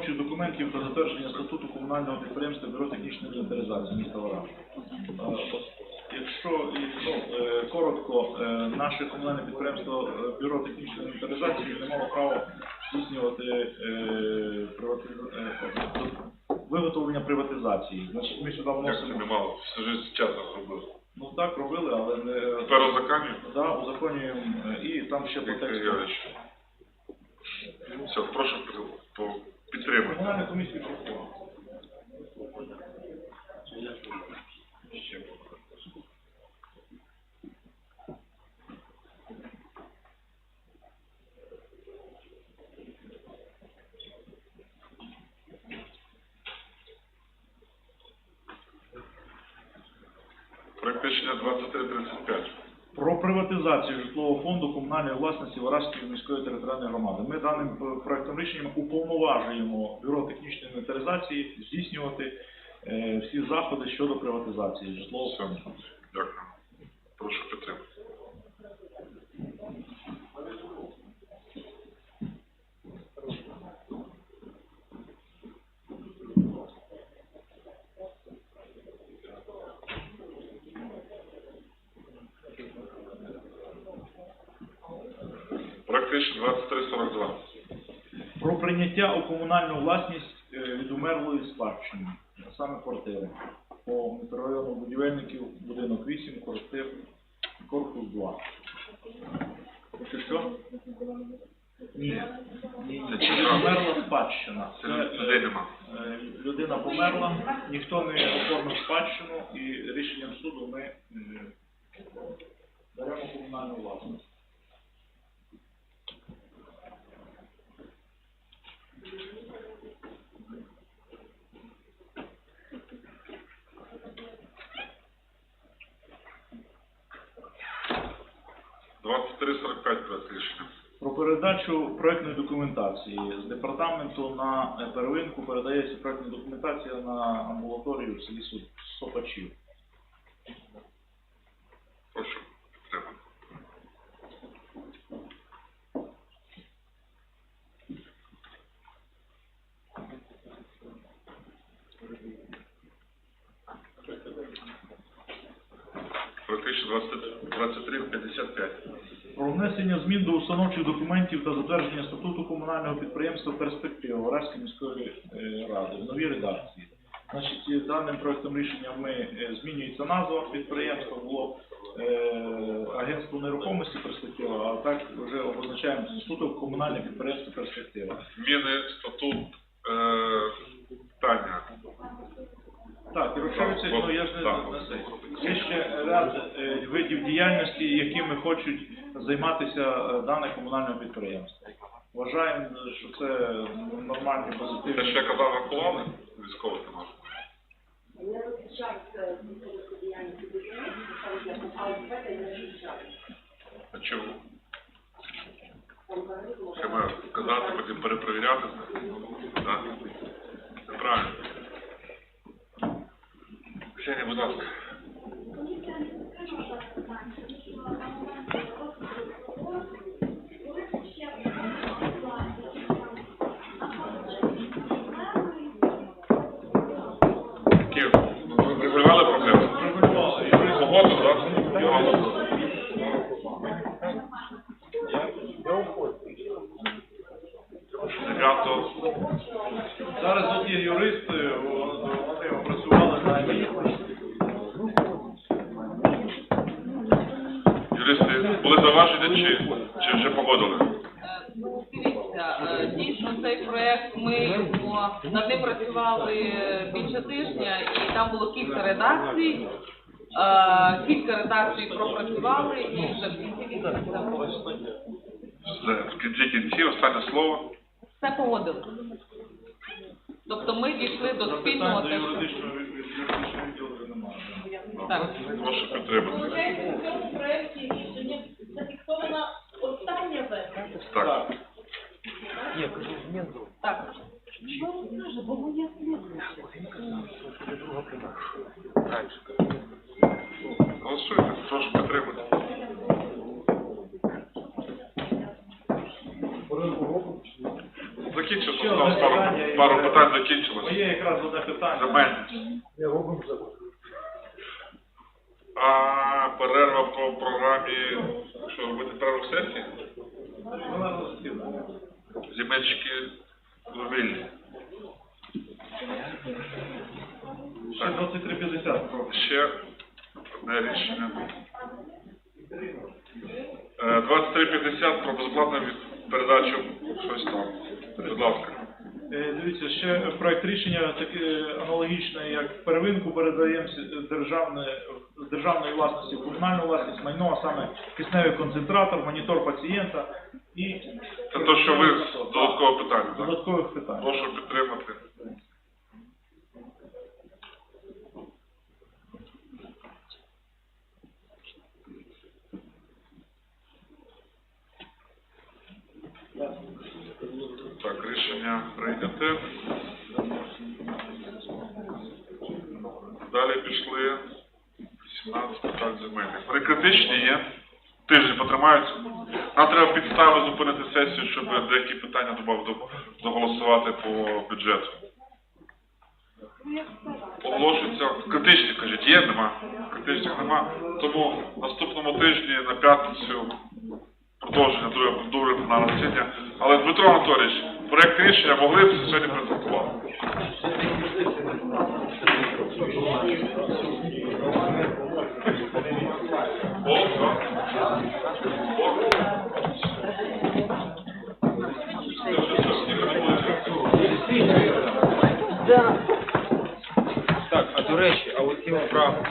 установчих документів та затвердження статуту комунального підприємства Бюро технічної інвентаризації міста Вараж. Е, Якщо якщо, е, коротко, е, наше комунальне підприємство Бюро технічної інвентаризації не мало права здійснювати виготовлення приватизації. Значить, ми сюди Як це вносимо. не мало? Всю жизнь чесно зробили. Ну так робили, але не Тепер узаконюємо? да, узаконюємо і там ще по тексту. Все, прошу по- Комунальна комісія підтримала. Проект рішення 2335. Про приватизацію житлового фонду комунальної власності Варажської міської територіальної громади. Ми даним е, проектом рішенням уповноважуємо бюро технічної інвентаризації здійснювати е, всі заходи щодо приватизації житлового фонду. дякую. Прошу підтримати. Проект 2342. Про прийняття у комунальну власність е, від умерлої спадщини, а саме квартири. По мікрорайону будівельників будинок 8, квартир, корпус 2. Що що? Ні. Ні, Це Це чия? умерла спадщина. Це Це, людей е, нема. Е, людина померла, ніхто не оформив спадщину, і рішенням суду ми е, беремо комунальну власність. – 2345 проект рішення. Про передачу проектної документації з департаменту на первинку передається проектна документація на амбулаторію в селі Сопачів. 2023-55. Про внесення змін до установчих документів та затвердження статуту комунального підприємства перспектива Оразки міської е, ради в новій редакції. Значить, е, даним проєктом рішення ми е, змінюється назва підприємства, було е, агентство нерухомості перспектива, а так вже обозначаємо статут комунальне підприємства перспектива. Зміни статут е, питання. Так, і розширюється, ну я ж не на Є ще ряд е, видів діяльності, якими хочуть займатися е, дане комунальне підприємство. Вважаємо, що це нормальні позитивні. що я казав, рахували військових нема. Не визначається місцевої діяльності будівництва, для не. А чому? Там Треба казати, потім перепровіряти. Так? Неправильно. Ксенія, будь ласка. Київ, ви врегулювали проблему? Погоду, так? Були зауваження чи, чи вже погодили? Е, ну, Дивіться, е, дійсно цей проект ми його над ним працювали більше тижня, і там було кілька редакцій. Е, Кілька редакцій пропрацювали і вже в кінці місяця Все, в кінці кінці, останнє слово. все погодили. Тобто ми дійшли до спільного Питань до те, що юридичного від- від юридичного відділу. Так. Прошу підтримати. Виходить, в цьому проєкті рішення зафіксована остання версія. Так. так. Голосуйте, прошу підтримати. Закінчив Ще став одне пару. питання є Пару питань закінчилось. Моє якраз одне питання. Земельні. А перерва по програмі, що робити перерву сесії? Вона засідання. Земельщики вільні. Ще 2350 прошу. Ще одне рішення. Е, 2350 про безоплатну від- передачу щось там. Будь ласка. Е, Дивіться, ще проект рішення таке аналогічне, як первинку передаємо с- державне, з державної власності в комунальну власність майно, а саме кисневий концентратор, монітор пацієнта і Це то, що ви з додаткового питання, так? додаткових питань. Прошу підтримати. Так, рішення прийняте. Далі пішли 17 питань земельних. Вони критичні є. Тиждень потримаються. Нам треба підстави зупинити сесію, щоб деякі питання доголосувати по бюджету. Оголошується критичні, кажуть, є, нема. Критичних нема. Тому наступному тижні на п'ятницю продовження друге друге пленарне засідання. Але Дмитро Анатолійович, проект рішення могли б сьогодні презентувати. Так, а до речі, а оці правки,